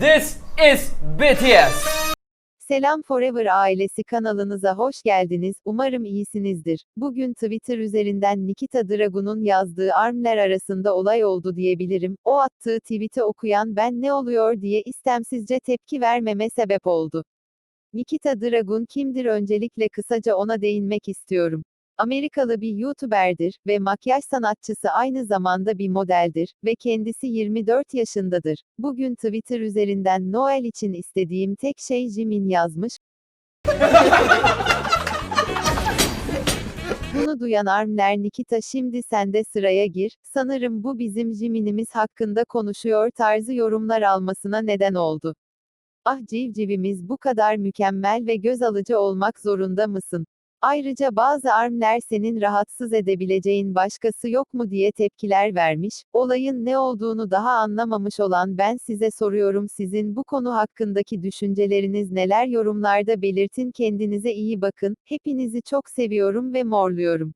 This is BTS. Selam Forever ailesi kanalınıza hoş geldiniz. Umarım iyisinizdir. Bugün Twitter üzerinden Nikita Dragun'un yazdığı armler arasında olay oldu diyebilirim. O attığı tweet'i okuyan ben ne oluyor diye istemsizce tepki vermeme sebep oldu. Nikita Dragun kimdir öncelikle kısaca ona değinmek istiyorum. Amerikalı bir YouTuber'dir ve makyaj sanatçısı aynı zamanda bir modeldir ve kendisi 24 yaşındadır. Bugün Twitter üzerinden Noel için istediğim tek şey Jimin yazmış. Bunu duyan Armler Nikita şimdi sen de sıraya gir, sanırım bu bizim Jimin'imiz hakkında konuşuyor tarzı yorumlar almasına neden oldu. Ah civcivimiz bu kadar mükemmel ve göz alıcı olmak zorunda mısın? Ayrıca bazı armler senin rahatsız edebileceğin başkası yok mu diye tepkiler vermiş, olayın ne olduğunu daha anlamamış olan ben size soruyorum sizin bu konu hakkındaki düşünceleriniz neler yorumlarda belirtin kendinize iyi bakın, hepinizi çok seviyorum ve morluyorum.